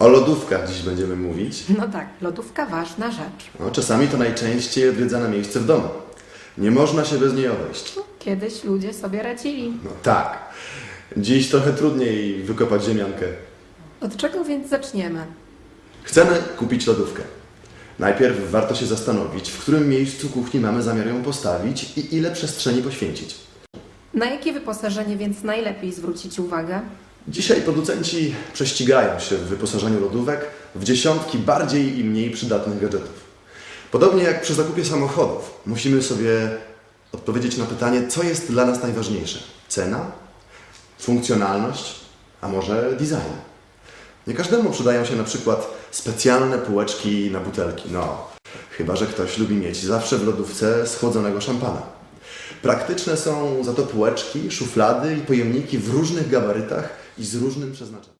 O lodówkach dziś będziemy mówić. No tak, lodówka ważna rzecz. No, czasami to najczęściej odwiedzane miejsce w domu. Nie można się bez niej obejść. Kiedyś ludzie sobie radzili. No tak. Dziś trochę trudniej wykopać ziemiankę. Od czego więc zaczniemy? Chcemy kupić lodówkę. Najpierw warto się zastanowić, w którym miejscu kuchni mamy zamiar ją postawić i ile przestrzeni poświęcić. Na jakie wyposażenie więc najlepiej zwrócić uwagę? Dzisiaj producenci prześcigają się w wyposażeniu lodówek w dziesiątki bardziej i mniej przydatnych gadżetów. Podobnie jak przy zakupie samochodów, musimy sobie odpowiedzieć na pytanie, co jest dla nas najważniejsze: cena, funkcjonalność, a może design. Nie każdemu przydają się na przykład specjalne półeczki na butelki. No, chyba że ktoś lubi mieć zawsze w lodówce schłodzonego szampana. Praktyczne są za to półeczki, szuflady i pojemniki w różnych gabarytach i z różnym przeznaczeniem.